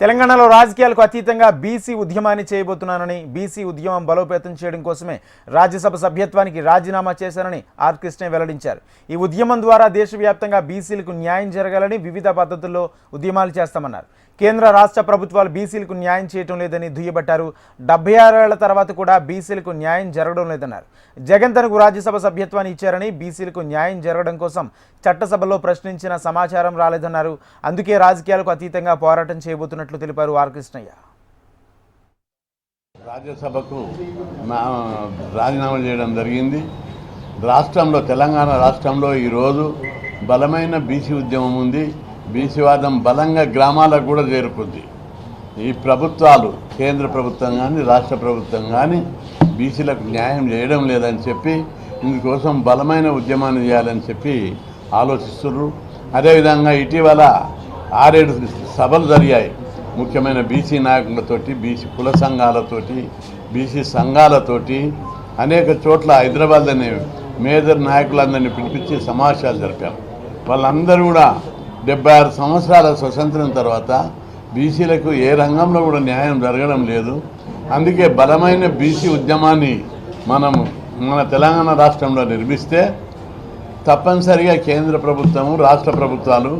తెలంగాణలో రాజకీయాలకు అతీతంగా బీసీ ఉద్యమాన్ని చేయబోతున్నానని బీసీ ఉద్యమం బలోపేతం చేయడం కోసమే రాజ్యసభ సభ్యత్వానికి రాజీనామా చేశానని ఆర్ కృష్ణ వెల్లడించారు. ఈ ఉద్యమం ద్వారా దేశవ్యాప్తంగా బీసీలకు న్యాయం జరగాలని వివిధ పద్ధతుల్లో ఉద్యమాలు చేస్తామన్నారు. కేంద్ర రాష్ట్ర ప్రభుత్వాలు బీసీలకు న్యాయం చేయటం లేదని దుయ్యబట్టారు. డెబ్బై ఆరేళ్ళ తర్వాత కూడా బీసీలకు న్యాయం జరగడం లేదన్నారు. జగన్ తనకు రాజ్యసభ సభ్యత్వాన్ని ఇచ్చారని బీసీలకు న్యాయం జరగడం కోసం చట్టసభలో ప్రశ్నించిన సమాచారం రాలేదన్నారు. అందుకే రాజకీయాలకు అతీతంగా పోరాటం చేయబోతున్నట్టు చేస్తున్నట్లు తెలిపారు ఆర్ కృష్ణయ్య రాజ్యసభకు నా రాజీనామా చేయడం జరిగింది. రాష్ట్రంలో తెలంగాణ రాష్ట్రంలో ఈరోజు బలమైన బీసీ ఉద్యమం ఉంది. బీసీవాదం బలంగా గ్రామాలకు కూడా చేరుకుంది. ఈ ప్రభుత్వాలు కేంద్ర ప్రభుత్వం కానీ రాష్ట్ర ప్రభుత్వం కానీ బీసీలకు న్యాయం చేయడం లేదని చెప్పి ఇందుకోసం బలమైన ఉద్యమాన్ని చేయాలని చెప్పి ఆలోచిస్తున్నారు అదేవిధంగా ఇటీవల ఆరేడు సభలు జరిగాయి. ముఖ్యమైన బీసీ నాయకులతోటి బీసీ కుల సంఘాలతోటి బీసీ సంఘాలతోటి అనేక చోట్ల హైదరాబాద్ అనే మేజర్ నాయకులందరినీ పిలిపించి సమావేశాలు జరిపాం. వాళ్ళందరూ కూడా డెబ్బై ఆరు సంవత్సరాల స్వతంత్రం తర్వాత బీసీలకు ఏ రంగంలో కూడా న్యాయం జరగడం లేదు. అందుకే బలమైన బీసీ ఉద్యమాన్ని మనం మన తెలంగాణ రాష్ట్రంలో నిర్మిస్తే తప్పనిసరిగా కేంద్ర ప్రభుత్వము రాష్ట్ర ప్రభుత్వాలు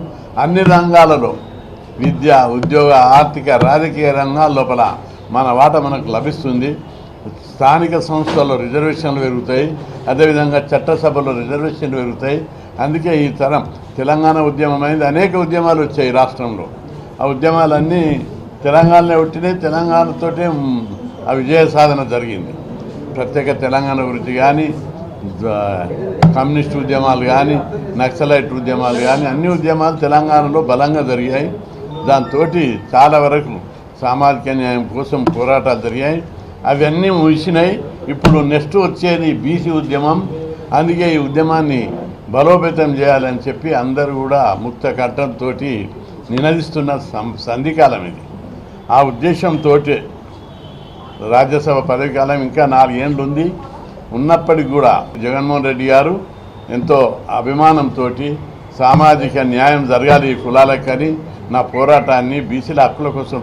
అన్ని రంగాలలో విద్య ఉద్యోగ ఆర్థిక రాజకీయ రంగాల లోపల మన వాట మనకు లభిస్తుంది. స్థానిక సంస్థల్లో రిజర్వేషన్లు పెరుగుతాయి. అదేవిధంగా చట్టసభలో రిజర్వేషన్లు పెరుగుతాయి. అందుకే ఈ తరం తెలంగాణ ఉద్యమం అయింది అనేక ఉద్యమాలు వచ్చాయి రాష్ట్రంలో. ఆ ఉద్యమాలన్నీ తెలంగాణలో పుట్టినాయి తెలంగాణతోటే ఆ విజయ సాధన జరిగింది. ప్రత్యేక తెలంగాణ గురించి కానీ కమ్యూనిస్ట్ ఉద్యమాలు కానీ నక్సలైట్ ఉద్యమాలు కానీ అన్ని ఉద్యమాలు తెలంగాణలో బలంగా జరిగాయి. దాంతో చాలా వరకు సామాజిక న్యాయం కోసం పోరాటాలు జరిగాయి. అవన్నీ ముగిసినాయి. ఇప్పుడు నెక్స్ట్ వచ్చేది బీసీ ఉద్యమం. అందుకే ఈ ఉద్యమాన్ని బలోపేతం చేయాలని చెప్పి అందరూ కూడా ముక్త కట్టంతో నినదిస్తున్న సం- సంధికాలం ఇది. ఆ ఉద్దేశంతో రాజ్యసభ పదవికాలం ఇంకా నాలుగేండ్లు ఉంది ఉన్నప్పటికీ కూడా జగన్మోహన్ రెడ్డి గారు ఎంతో అభిమానంతో సామాజిక న్యాయం జరగాలి ఈ కులాలకని నా పోరాటాన్ని బీసీల హక్కుల కోసం